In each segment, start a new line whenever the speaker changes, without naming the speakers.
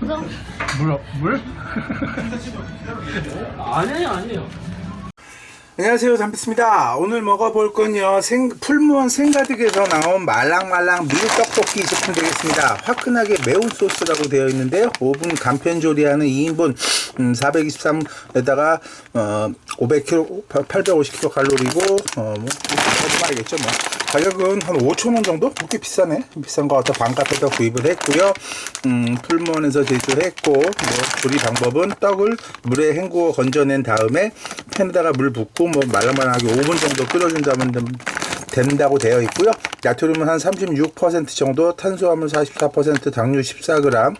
없어?
물, 물?
아니에요, 아니에요.
안녕하세요. 담비스입니다. 오늘 먹어볼 건요. 생, 풀무원 생가득에서 나온 말랑말랑 밀떡볶이 제품 되겠습니다. 화끈하게 매운 소스라고 되어 있는데요. 5분 간편 조리하는 2인분 음, 423에다가 어, 500kg 850kcal 칼로리고 어, 뭐 말이겠죠 뭐. 가격은 한 5천원 정도? 그렇게 비싸네. 비싼 거 같아 반값에다 구입을 했고요. 음, 풀무원에서 제조를 했고 뭐 조리 방법은 떡을 물에 헹구어 건져낸 다음에 팬에다가 물 붓고 뭐 말랑말랑하게 5분 정도 끓여준다면 좀 된다고 되어 있고요. 나트륨은 한 36% 정도, 탄수화물 44%, 당류 14g.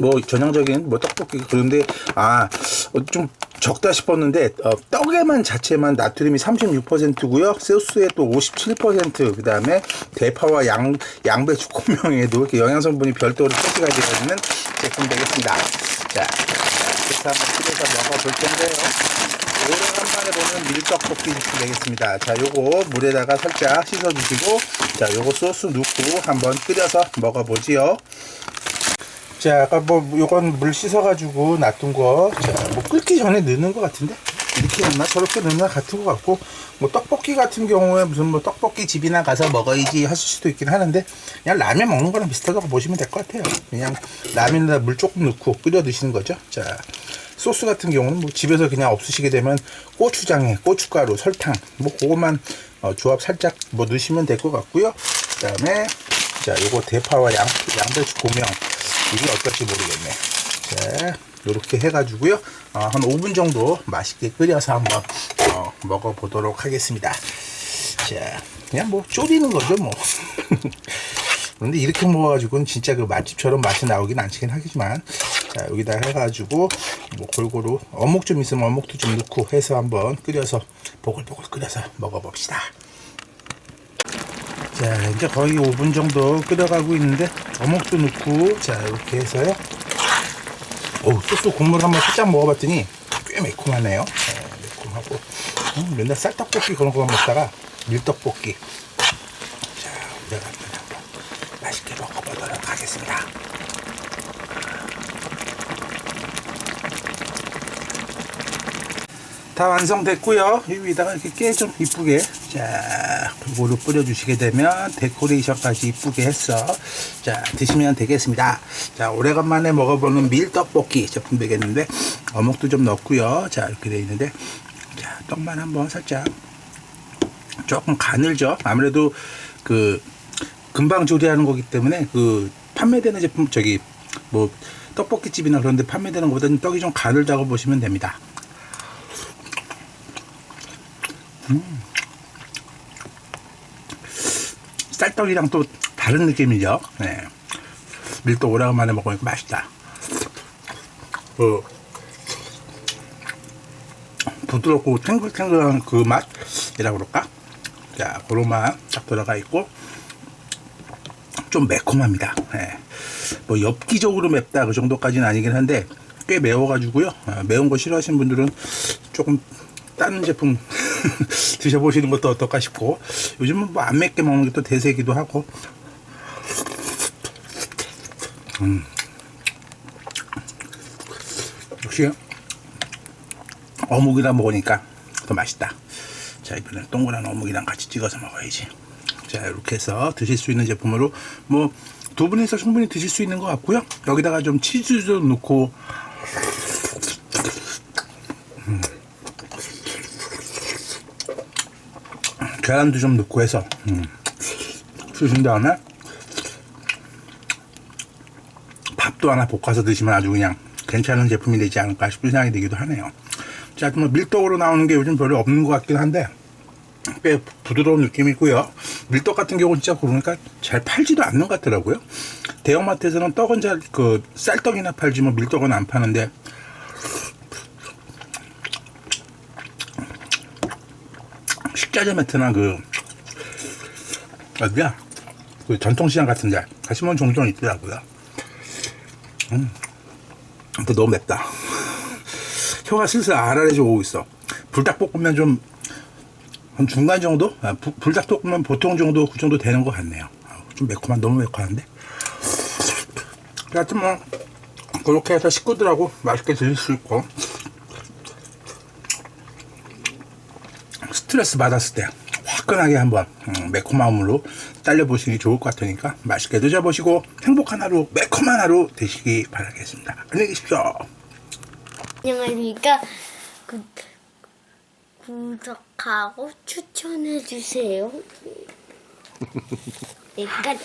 뭐 전형적인 뭐 떡볶이 그런데 아좀 적다 싶었는데 어, 떡에만 자체만 나트륨이 36%고요 소스에 또 57% 그다음에 대파와 양 양배추 고명에도 이렇게 영양 성분이 별도로 표시가 되어 있는 제품 되겠습니다. 자, 그래서 한번 끓여서 먹어볼 텐데요. 오래간만에 보는 밀떡볶이 주스 되겠습니다. 자, 요거 물에다가 살짝 씻어주시고, 자, 요거 소스 넣고 한번 끓여서 먹어보지요. 자, 아까 뭐, 요건 물 씻어가지고 놔둔 거, 자, 뭐 끓기 전에 넣는 것 같은데? 이렇게 넣나? 저렇게 넣나? 같은 것 같고, 뭐 떡볶이 같은 경우에 무슨 뭐 떡볶이 집이나 가서 먹어야지 하실 수도 있긴 하는데, 그냥 라면 먹는 거랑 비슷하다고 보시면 될 것 같아요. 그냥 라면에다 물 조금 넣고 끓여 드시는 거죠. 자, 소스 같은 경우는 뭐 집에서 그냥 없으시게 되면 고추장에 고춧가루, 설탕, 뭐 그것만 어, 조합 살짝 뭐 넣으시면 될 것 같고요. 그 다음에 자, 요거 대파와 양, 양배추 고명 이게 어떨지 모르겠네. 자, 요렇게 해가지고요. 어, 한 5분 정도 맛있게 끓여서 한번 어, 먹어보도록 하겠습니다. 자, 그냥 뭐 졸이는 거죠, 뭐. 그런데 이렇게 먹어가지고는 진짜 그 맛집처럼 맛이 나오긴 않긴 하겠지만, 자, 여기다 해가지고, 뭐 골고루 어묵 좀 있으면 어묵도 좀 넣고 해서 한번 끓여서, 보글보글 끓여서 먹어봅시다. 자, 이제 거의 5분 정도 끓여가고 있는데, 어묵도 넣고, 자, 이렇게 해서요. 오, 소스 국물 한번 살짝 먹어봤더니 꽤 매콤하네요. 네, 매콤하고. 음, 맨날 쌀떡볶이 그런 거만 먹다가 밀떡볶이. 자, 내가 한번 맛있게 먹어보도록 하겠습니다. 다 완성됐고요. 이 위에다가 이렇게 깨 좀 이쁘게 자 골고루 뿌려주시게 되면 데코레이션까지 이쁘게 해서 자 드시면 되겠습니다. 자 오래간만에 먹어보는 밀떡볶이 제품 되겠는데 어묵도 좀 넣고요. 자 이렇게 돼 있는데 자 떡만 한번 살짝 조금 가늘죠. 아무래도 그 금방 조리하는 거기 때문에 그 판매되는 제품 저기 뭐 떡볶이집이나 그런 데 판매되는 것보다는 떡이 좀 가늘다고 보시면 됩니다. 쌀떡이랑 또 다른 느낌이죠. 네. 밀떡 오래간만에 먹으니까 맛있다. 그 부드럽고 탱글탱글한 그 맛이라 그럴까? 자, 그런 맛 딱 들어가 있고 좀 매콤합니다. 네. 뭐 엽기적으로 맵다 그 정도까지는 아니긴 한데 꽤 매워가지고요. 아, 매운 거 싫어하시는 분들은 조금 다른 제품 드셔보시는 것도 어떨까 싶고. 요즘은 뭐 안 맵게 먹는 게 또 대세기도 하고. 음. 역시 어묵이랑 먹으니까 더 맛있다. 자 이번엔 동그란 어묵이랑 같이 찍어서 먹어야지. 자 이렇게 해서 드실 수 있는 제품으로 뭐 두 분이서 충분히 드실 수 있는 것 같고요. 여기다가 좀 치즈도 넣고 계란도 좀 넣고 해서 음. 쓰신 다음에 밥도 하나 볶아서 드시면 아주 그냥 괜찮은 제품이 되지 않을까 싶은 생각이 들기도 하네요. 자, 뭐 밀떡으로 나오는 게 요즘 별로 없는 것 같긴 한데 꽤 부드러운 느낌이고요. 밀떡 같은 경우는 진짜 그러니까 잘 팔지도 않는 것 같더라고요. 대형마트에서는 떡은 잘 그 쌀떡이나 팔지 뭐 밀떡은 안 파는데 식자재 매트나 그 어디야 그 전통시장 같은데 가시면 종종 있더라고요. 음, 근데 너무 맵다. 혀가 슬슬 알알해져 오고 있어. 불닭볶음면 좀 한 중간 정도? 아, 부, 불닭볶음면 보통 정도 그 정도 되는 것 같네요. 아, 좀 매콤한 너무 매콤한데. 하여튼 뭐 그렇게 해서 식구들하고 맛있게 드실 수 있고 스트레스 받았을 때 화끈하게 한번 음, 매콤함으로 딸려보시기 좋을 것 같으니까 맛있게 드셔보시고 행복한 하루 매콤한 하루 되시기 바라겠습니다 안녕히 계십시오
안녕하십니까. 구, 구독하고 추천해주세요. 네, 가자.